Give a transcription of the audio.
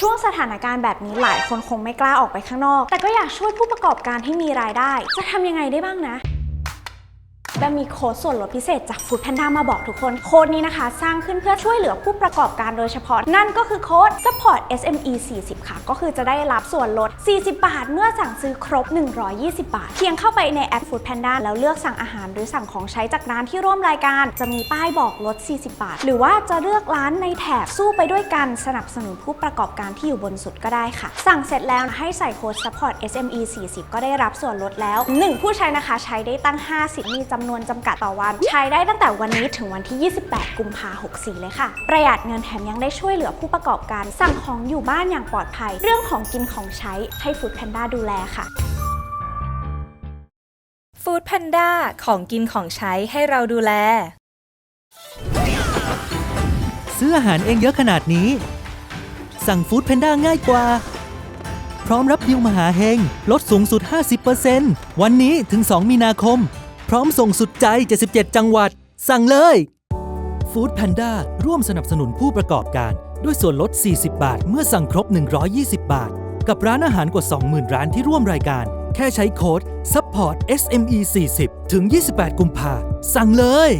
ช่วงสถานการณ์แบบนี้หลายคนคงไม่กล้าออกไปข้างนอก แต่ก็อยากช่วยผู้ประกอบการให้มีรายได้ จะทำยังไงได้บ้างนะ แบมมีโค้ดส่วนลดพิเศษจาก Food Panda มาบอกทุกคน โค้ดนี้นะคะ สร้างขึ้นเพื่อช่วยเหลือผู้ประกอบการโดยเฉพาะ นั่นก็คือโค้ด support SME 40 ค่ะ ก็คือจะได้รับส่วนลด 40 บาท เมื่อสั่งซื้อครบ 120 บาท เพียงเข้าไปในแอป Food Panda แล้วเลือกสั่งอาหารหรือสั่งของใช้จากร้านที่ร่วมรายการ จะมีป้ายบอกลด 40 บาท หรือว่าจะเลือกร้านในแถบสู้ไปด้วยกันสนับสนุนผู้ประกอบการที่อยู่บนสุดก็ได้ค่ะ สั่งเสร็จแล้วให้ใส่โค้ด support SME 40 ก็ได้รับส่วนลดแล้ว 1 ผู้ใช้นะคะใช้ได้ตั้ง 50 มีจำนวนจำกัดต่อวัน ใช้ได้ตั้งแต่วันนี้ถึงวันที่ 28 กุมภาพันธ์64 เลยค่ะ ประหยัดเงินแถมยังได้ช่วยเหลือผู้ประกอบการ สั่งของอยู่บ้านอย่างปลอดภัย เรื่องของกินของใช้ให้ Food Panda ดูแลค่ะฟู้ดแพนด้าของกินของใช้ให้เราดูแล ซื้ออาหารเองเยอะขนาดนี้ สั่งฟู้ดแพนด้าง่ายกว่า พร้อมรับดิวมหาเฮง ลดสูงสุด 50%วันนี้ถึง 2 มีนาคม พร้อมส่งสุดใจ 77 จังหวัด สั่งเลยฟู้ดแพนด้าร่วมสนับสนุนผู้ประกอบการ ด้วยส่วนลด 40 บาท เมื่อสั่งครบ 120 บาท กับร้านอาหารกว่า 20,000 ร้านที่ร่วมรายการ แค่ใช้โค้ด support SME 40ถึง 28 กุมภาสั่งเลย